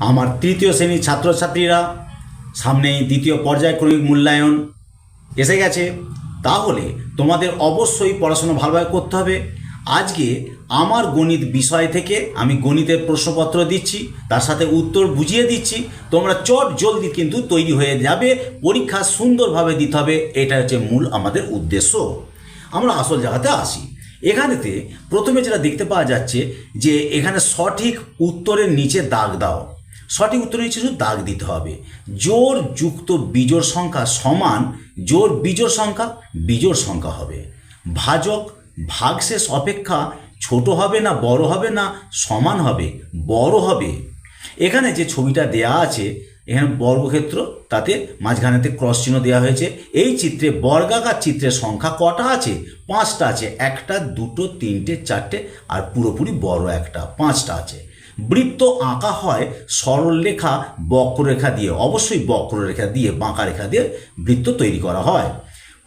আমার তৃতীয় শ্রেণির ছাত্রছাত্রীরা সামনেই দ্বিতীয় পর্যায়ক্রমিক মূল্যায়ন এসে গেছে। তাহলে তোমাদের অবশ্যই পড়াশোনা ভালোভাবে করতে হবে। আজকে আমার গণিত বিষয় থেকে আমি গণিতের প্রশ্নপত্র দিচ্ছি, তার সাথে উত্তর বুঝিয়ে দিচ্ছি। তোমরা চট জলদি কিন্তু তৈরি হয়ে যাবে, পরীক্ষা সুন্দরভাবে দিতে হবে, এটা হচ্ছে মূল আমাদের উদ্দেশ্য। আমরা আসল জায়গাতে আসি। এখানেতে প্রথমে যেটা দেখতে পাওয়া যাচ্ছে যে এখানে সঠিক উত্তরের নিচে দাগ দাও। সঠিক উত্তর নিচে শুধু দাগ দিতে হবে। জোর যুক্ত বিজোড় সংখ্যা সমান জোর বিজোড় সংখ্যা বিজোড় সংখ্যা হবে। ভাজক ভাগশেষ অপেক্ষা ছোট হবে না বড় হবে না সমান হবে, বড় হবে। এখানে যে ছবিটা দেয়া আছে, এখানে বর্গক্ষেত্র, তাতে মাঝখানেতে ক্রস চিহ্ন দেওয়া হয়েছে। এই চিত্রে বর্গাকার চিত্রের সংখ্যা কটা আছে? পাঁচটা আছে। একটা, দুটো, তিনটে, চারটে আর পুরোপুরি বড় একটা, পাঁচটা আছে। বৃত্ত আঁকা হয় সরল রেখা বক্ররেখা দিয়ে। অবশ্যই বক্ররেখা দিয়ে, বাঁকা রেখা দিয়ে বৃত্ত তৈরি করা হয়।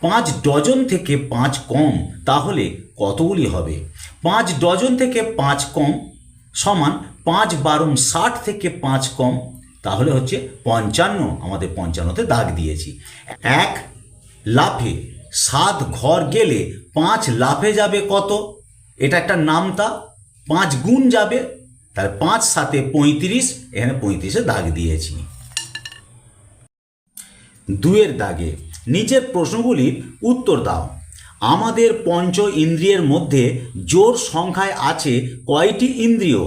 পাঁচ ডজন থেকে পাঁচ কম, তাহলে কতগুলি হবে? পাঁচ ডজন থেকে পাঁচ কম সমান পাঁচ বারো ষাট থেকে পাঁচ কম, তাহলে হচ্ছে পঞ্চান্ন। আমাদের পঞ্চান্নতে দাগ দিয়েছি। এক লাফে সাত ঘর গেলে পাঁচ লাফে যাবে কত? এটা একটা নামতা। পাঁচ গুণ যাবে তাহলে পাঁচ সাতে পঁয়ত্রিশ, এখানে পঁয়ত্রিশে দাগ দিয়েছি। দুয়ের দাগে নিচের প্রশ্নগুলির উত্তর দাও। আমাদের পঞ্চ ইন্দ্রিয়ের মধ্যে জোর সংখ্যায় আছে কয়টি ইন্দ্রিয়?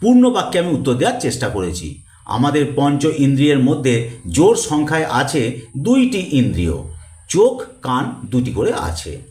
পূর্ণ বাক্যে আমি উত্তর দেওয়ার চেষ্টা করেছি। আমাদের পঞ্চ ইন্দ্রিয়ের মধ্যে জোর সংখ্যায় আছে দুইটি ইন্দ্রিয়। চোখ, কান দুটি করে আছে।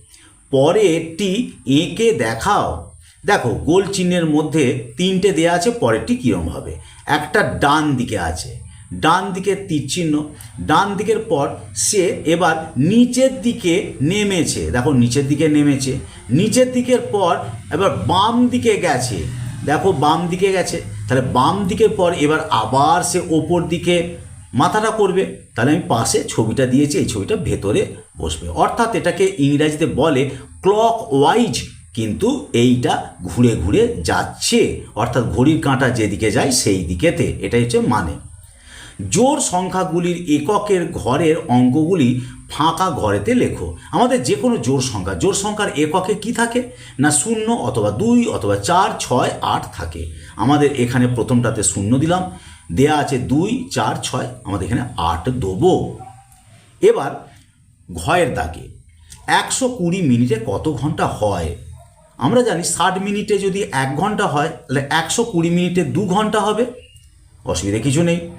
পরেরটি এঁকে দেখাও। দেখো, গোল চিহ্নের মধ্যে তিনটে দেয়া আছে, পরেরটি কীরম হবে? একটা ডান দিকে আছে। ডান দিকে তীর চিহ্ন, ডান দিকের পর সে এবার নিচের দিকে নেমেছে। দেখো, নিচের দিকে নেমেছে, নিচের দিকের পর এবার বাম দিকে গেছে। দেখো, বাম দিকে গেছে, তাহলে বাম দিকের পর এবার আবার সে ওপর দিকে মাথাটা করবে, তাহলে আমি পাশে ছবিটা দিয়েছি, এই ছবিটা ভেতরে বসবে। অর্থাৎ এটাকে ইংরাজিতে বলে ক্লক ওয়াইজ কিন্তু এইটা ঘুরে ঘুরে যাচ্ছে, অর্থাৎ ঘড়ির কাঁটা যেদিকে যায় সেই দিকেতে। এটাই হচ্ছে মানে। জোর সংখ্যাগুলির এককের ঘরের অঙ্কগুলি ফাঁকা ঘরেতে লেখো। আমাদের যে কোনো জোর সংখ্যা, জোর সংখ্যার এককে কি থাকে? না শূন্য অথবা দুই অথবা চার, ছয়, আট থাকে। আমাদের এখানে প্রথমটাতে শূন্য দিলাম, দেয়া আছে দুই, চার, ছয়, আমাদের এখানে আট দেবো। এবার ঘয়ের দাগে, একশো কুড়ি মিনিটে কত ঘণ্টা হয়? আমরা জানি ষাট মিনিটে যদি এক ঘণ্টা হয়, তাহলে একশো কুড়ি মিনিটে দু ঘণ্টা হবে। অসুবিধা কিছু নেই।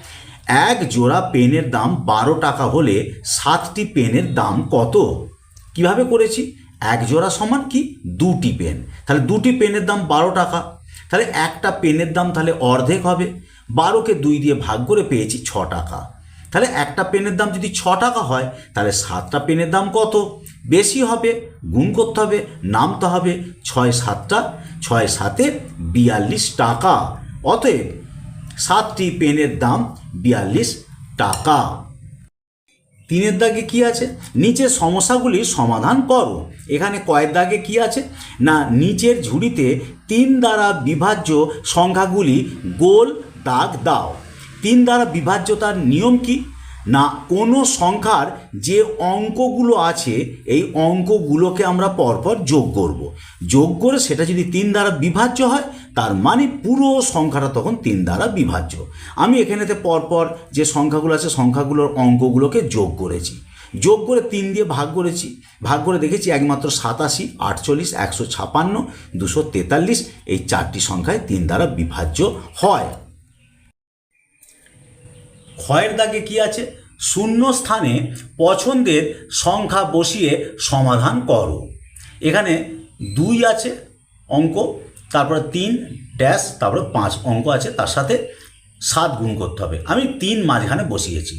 এক জোড়া পেনের দাম বারো টাকা হলে সাতটি পেনের দাম কত? কীভাবে করেছি? এক জোড়া সমান কি? দুটি পেন। তাহলে দুটি পেনের দাম বারো টাকা। তাহলে একটা পেনের দাম তাহলে অর্ধেক হবে। বারোকে দুই দিয়ে ভাগ করে পেয়েছি ছ টাকা। তাহলে একটা পেনের দাম যদি ছ টাকা হয়, তাহলে সাতটা পেনের দাম কত? বেশি হবে, গুণ করতে হবে, নামতে হবে ছয় সাতটা, ছয় সাতে বিয়াল্লিশ টাকা। অতএব সাতটি পেনের দাম বিয়াল্লিশ টাকা। তিনের দাগে কি আছে? নিচের সমস্যাগুলির সমাধান করো। এখানে কয়ের দাগে কি আছে? না, নিচের ঝুড়িতে তিন দ্বারা বিভাজ্য সংখ্যাগুলি গোল দাগ দাও। তিন দ্বারা বিভাজ্যতার নিয়ম কি? না, কোনো সংখ্যার যে অঙ্কগুলো আছে, এই অঙ্কগুলোকে আমরা পরপর যোগ করব। যোগ করে সেটা যদি তিন দ্বারা বিভাজ্য হয়, তার মানে পুরো সংখ্যাটা তখন তিন দ্বারা বিভাজ্য। আমি এখানেতে পরপর যে সংখ্যাগুলো আছে, সংখ্যাগুলোর অঙ্কগুলোকে যোগ করেছি। যোগ করে তিন দিয়ে ভাগ করেছি। ভাগ করে দেখেছি একমাত্র সাতাশি, আটচল্লিশ, একশো ছাপান্ন, দুশো তেতাল্লিশ, এই চারটি সংখ্যায় তিন দ্বারা বিভাজ্য হয়। ক্ষয়ের দাগে কি আছে? শূন্য স্থানে পছন্দের সংখ্যা বসিয়ে সমাধান করো। এখানে দুই আছে অঙ্ক, তারপরে তিন ড্যাশ, তারপরে পাঁচ অঙ্ক আছে, তার সাথে সাত গুণ করতে হবে। আমি তিন মাঝখানে বসিয়েছি,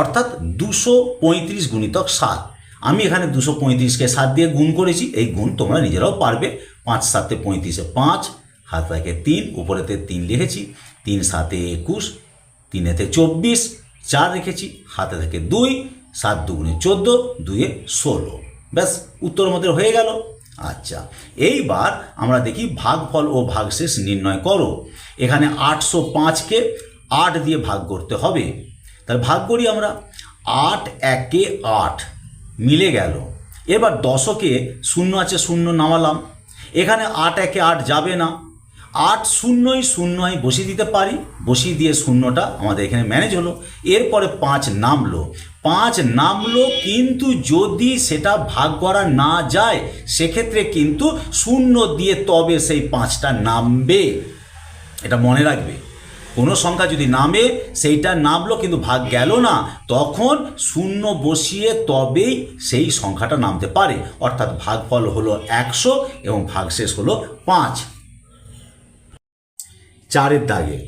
অর্থাৎ দুশো পঁয়ত্রিশ গুণিতক সাত। আমি এখানে দুশো পঁয়ত্রিশকে সাত দিয়ে গুণ করেছি, এই গুণ তোমরা নিজেরাও পারবে। পাঁচ সাতে পঁয়ত্রিশে পাঁচ হাত থেকে তিন, উপরেতে তিন লিখেছি, তিন সাতে একুশ, তিনেতে চব্বিশ চার রেখেছি, হাতে থেকে দুই, সাত দুগুণে চোদ্দ দুয়ে ষোলো। ব্যাস, উত্তর আমাদের হয়ে গেল। আচ্ছা এইবার আমরা দেখি ভাগফল ও ভাগশেষ নির্ণয় করো। এখানে আটশো পাঁচকে আট দিয়ে ভাগ করতে হবে। তাহলে ভাগ করি আমরা। আট, একে আট, মিলে গেল। এবার দশকে শূন্য আছে, শূন্য নামালাম। এখানে আট, একে আট যাবে না। আট শূন্যই শূন্যই বসিয়ে দিতে পারি, বসিয়ে দিয়ে শূন্যটা আমাদের এখানে ম্যানেজ হলো। এরপরে পাঁচ নামলো। পাঁচ নামলো কিন্তু যদি সেটা ভাগ করা না যায়, সেক্ষেত্রে কিন্তু শূন্য দিয়ে তবে সেই পাঁচটা নামবে। এটা মনে রাখবে। কোনো সংখ্যা যদি নামে, সেইটা নামলো কিন্তু ভাগ গেল না, তখন শূন্য বসিয়ে তবেই সেই সংখ্যাটা নামতে পারে। অর্থাৎ ভাগফল হলো একশো এবং ভাগশেষ হলো পাঁচ। চারের দাগে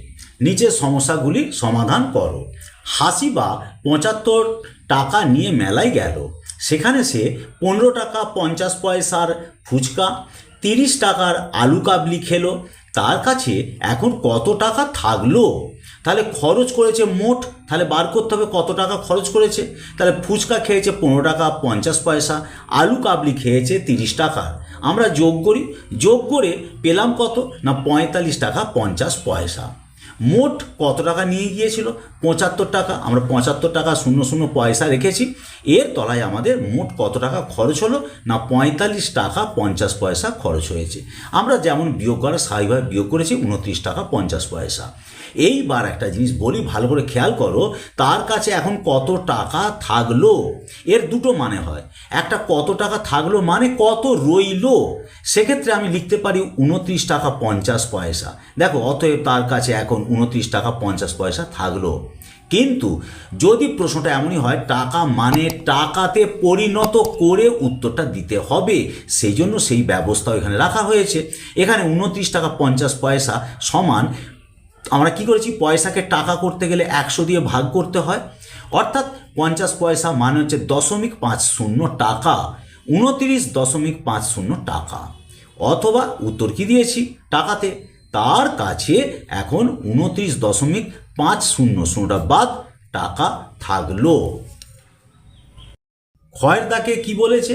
নিচের সমস্যাগুলি সমাধান করো। হাসিবা পঁচাত্তর টাকা নিয়ে মেলায় গেল। সেখানে সে পনেরো টাকা পঞ্চাশ পয়সার ফুচকা, তিরিশ টাকার আলু কাবলি খেলো। তার কাছে এখন কত টাকা থাকল? তাহলে খরচ করেছে মোট, তাহলে বার করতে হবে কত টাকা খরচ করেছে। তাহলে ফুচকা খেয়েছে পনেরো টাকা পঞ্চাশ পয়সা, আলু কাবলি খেয়েছে তিরিশ টাকা। আমরা যোগ করি। যোগ করে পেলাম কত? না পঁয়তাল্লিশ টাকা পঞ্চাশ পয়সা। মোট কত টাকা নিয়ে গিয়েছিল? পঁচাত্তর টাকা, আমরা পঁচাত্তর টাকা শূন্য শূন্য পয়সা রেখেছি। এর তলায় আমাদের মোট কত টাকা খরচ হলো? না, পঁয়তাল্লিশ টাকা পঞ্চাশ পয়সা খরচ হয়েছে। আমরা যেমন বিয়োগ করা স্বাভাবিকভাবে বিয়োগ করেছি, উনত্রিশ টাকা পঞ্চাশ পয়সা। এইবার একটা জিনিস বলি, ভালো করে খেয়াল করো, তার কাছে এখন কত টাকা থাকল? এর দুটো মানে হয়। একটা কত টাকা থাকল মানে কত রইল? সেক্ষেত্রে আমি লিখতে পারি উনত্রিশ টাকা পঞ্চাশ পয়সা। দেখো, অতএব তার কাছে এখন উনত্রিশ টাকা পঞ্চাশ পয়সা থাকল। কিন্তু যদি প্রশ্নটা এমনই হয়, টাকা মানে টাকাতে পরিণত করে উত্তরটা দিতে হবে, সেই জন্য সেই ব্যবস্থা এখানে রাখা হয়েছে। এখানে উনত্রিশ টাকা পঞ্চাশ পয়সা সমান, আমরা কি করেছি? পয়সাকে টাকা করতে গেলে একশো দিয়ে ভাগ করতে হয়। অর্থাৎ পঞ্চাশ পয়সা মানে হচ্ছে দশমিক পাঁচ শূন্য টাকা, উনত্রিশ দশমিক পাঁচ শূন্য টাকা। অথবা উত্তর কি দিয়েছি? টাকাতে। তার কাছে এখন উনত্রিশ দশমিক পাঁচ শূন্য শূন্যটা বাদ টাকা থাকল। ক্ষয়ের দাকে কি বলেছে?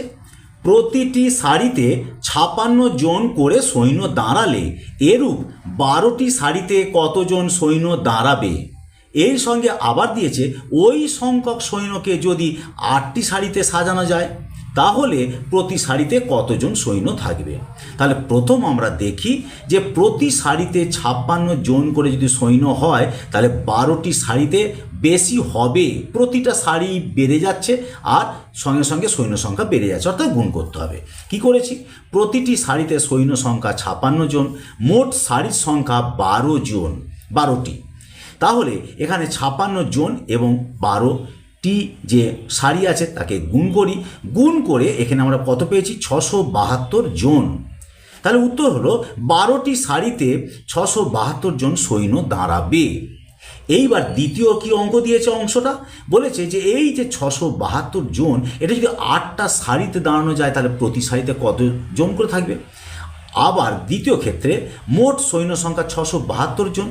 প্রতিটি সারিতে ছাপান্ন জন করে সৈন্য দাঁড়ালে এরূপ বারোটি সারিতে কতজন সৈন্য দাঁড়াবে? এর সঙ্গে আবার দিয়েছে, ওই সংখ্যক সৈন্যকে যদি আটটি সারিতে সাজানো যায় তাহলে প্রতি সারিতে কতজন সৈন্য থাকবে? তাহলে প্রথম আমরা দেখি যে প্রতি সারিতে ছাপ্পান্ন জন করে যদি সৈন্য হয়, তাহলে বারোটি সারিতে বেশি হবে। প্রতিটা সারি বেড়ে যাচ্ছে আর সঙ্গে সঙ্গে সৈন্য সংখ্যা বেড়ে যাচ্ছে, অর্থাৎ গুণ করতে হবে। কি করেছি? প্রতিটি সারিতে সৈন্য সংখ্যা ছাপান্ন জন, মোট সারির সংখ্যা বারো জন, বারোটি। তাহলে এখানে ছাপান্ন জন এবং বারোটি যে সারি আছে তাকে গুণ করি। গুণ করে এখানে আমরা কত পেয়েছি? ছশো বাহাত্তর জন। তাহলে উত্তর হলো, বারোটি সারিতে ছশো বাহাত্তর জন সৈন্য দাঁড়াবে। এইবার দ্বিতীয় কি অঙ্ক দিয়েছে অংশটা? বলেছে যে এই যে ছশো বাহাত্তর জন, এটা যদি আটটা সারিতে দাঁড়ানো যায়, তাহলে প্রতি সারিতে কত জন করে থাকবে? আবার দ্বিতীয় ক্ষেত্রে মোট সৈন্য সংখ্যা ছশো বাহাত্তর জন।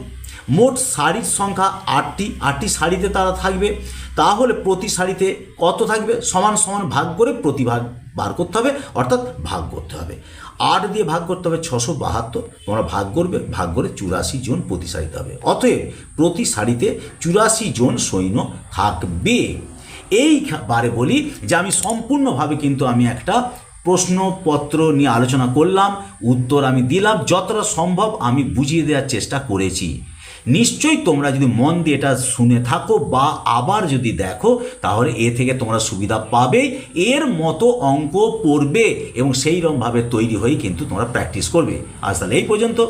মোট শাড়ির সংখ্যা আটটি আটটি শাড়িতে তারা থাকবে। তাহলে প্রতি শাড়িতে কত থাকবে? সমান সমান ভাগ করে প্রতি ভাগ বার করতে হবে, অর্থাৎ ভাগ করতে হবে। আট দিয়ে ভাগ করতে হবে ছশো বাহাত্তর, তোমরা ভাগ করবে, ভাগ করে চুরাশি জন প্রতি সারিতে হবে। অতএব প্রতি সারিতে চুরাশি জন সৈন্য থাকবে। এই বারে বলি যে আমি সম্পূর্ণভাবে কিন্তু আমি একটা প্রশ্নপত্র নিয়ে আলোচনা করলাম, উত্তর আমি দিলাম, যতটা সম্ভব আমি বুঝিয়ে দেওয়ার চেষ্টা করেছি। নিশ্চয়ই তোমরা যদি মন দিয়ে এটা শুনে থাকো বা আবার যদি দেখো, তাহলে এ থেকে তোমরা সুবিধা পাবে। এর মতো অঙ্ক পড়বে এবং সেই রকমভাবে তৈরি হয়ে কিন্তু তোমরা প্র্যাকটিস করবে। আজ তাহলে এই পর্যন্ত।